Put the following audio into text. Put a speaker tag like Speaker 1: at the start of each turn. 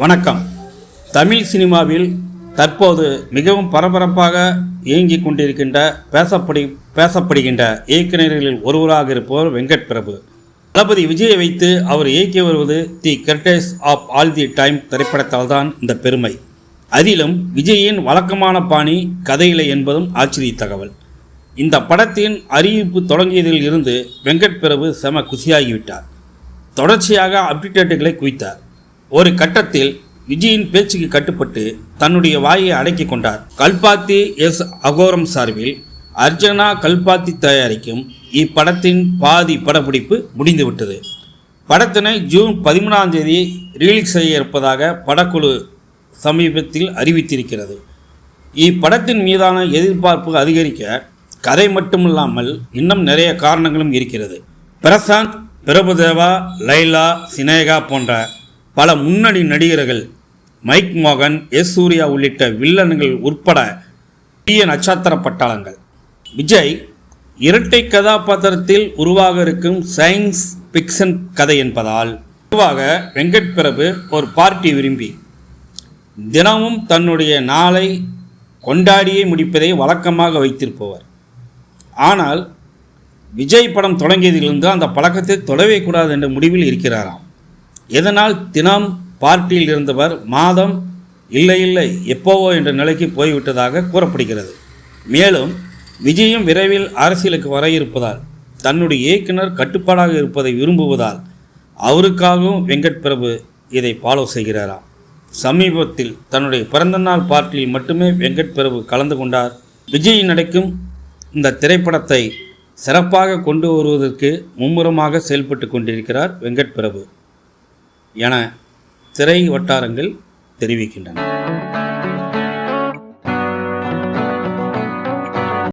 Speaker 1: வணக்கம். தமிழ் சினிமாவில் தற்போது மிகவும் பரபரப்பாக இயங்கிக் கொண்டிருக்கின்ற பேசப்படி பேசப்படுகின்ற இயக்குநர்களில் ஒருவராக இருப்பவர் வெங்கட் பிரபு. தளபதி விஜயை வைத்து அவர் இயக்கி வருவது the greatest of all the time திரைப்படத்தால் தான் இந்த பெருமை. அதிலும் விஜயின் வழக்கமான பாணி கதையிலை என்பதும் ஆச்சரிய தகவல் இந்த படத்தின் அறிவிப்பு தொடங்கியதில் இருந்து வெங்கட் பிரபு செம குசியாகிவிட்டார். தொடர்ச்சியாக அப்டேட்டுகளை குவித்தார். ஒரு கட்டத்தில் விஜயின் பேச்சுக்கு கட்டுப்பட்டு தன்னுடைய வாயை அடக்கி கொண்டார். கல்பாத்தி எஸ். அகோரம் சார்பில் அர்ஜனா கல்பாத்தி தயாரிக்கும் இப்படத்தின் பாதி படப்பிடிப்பு முடிந்துவிட்டது. படத்தினை ஜூன் பதிமூணாம் தேதி ரிலீஸ் செய்ய இருப்பதாக படக்குழு சமீபத்தில் அறிவித்திருக்கிறது. இப்படத்தின் மீதான எதிர்பார்ப்பு அதிகரிக்க கதை மட்டுமில்லாமல் இன்னும் நிறைய காரணங்களும் இருக்கிறது. பிரசாந்த் பிரபுதேவா லைலா சினேகா போன்ற பல முன்னணி நடிகர்கள் மைக் மோகன் எஸ் சூர்யா உள்ளிட்ட வில்லன்கள் உட்பட பெரிய நட்சத்திர பட்டாளங்கள். விஜய் இரட்டை கதாபாத்திரத்தில் உருவாக இருக்கும் சயின்ஸ் பிக்சன் கதை என்பதால் பொதுவாக வெங்கட் பிரபு ஒரு பார்ட்டி விரும்பி தினமும் தன்னுடைய நாளை கொண்டாடியே முடிப்பதை வழக்கமாக வைத்திருப்பவர். ஆனால் விஜய் படம் தொடங்கியதிலிருந்து அந்த பழக்கத்தை தொடவே கூடாது என்ற முடிவில் இருக்கிறாராம். இதனால் தினம் பார்ட்டியில் இருந்தவர் மாதம் இல்லை இல்லை எப்போவோ என்ற நிலைக்கு போய்விட்டதாக கூறப்படுகிறது. மேலும் விஜயும் விரைவில் அரசியலுக்கு வர இருப்பதால் தன்னுடைய இயக்குனர் கட்டுப்பாடாக இருப்பதை விரும்புவதால் அவருக்காகவும் வெங்கட் பிரபு இதை ஃபாலோ செய்கிறாராம். சமீபத்தில் தன்னுடைய பிறந்தநாள் பார்ட்டியில் மட்டுமே வெங்கட் பிரபு கலந்து கொண்டார். விஜய் நடிக்கும் இந்த திரைப்படத்தை சிறப்பாக கொண்டு வருவதற்கு மும்முரமாக செயல்பட்டு கொண்டிருக்கிறார் வெங்கட் பிரபு. என திரை வட்டாரங்கள் தெரிவிக்கின்றன.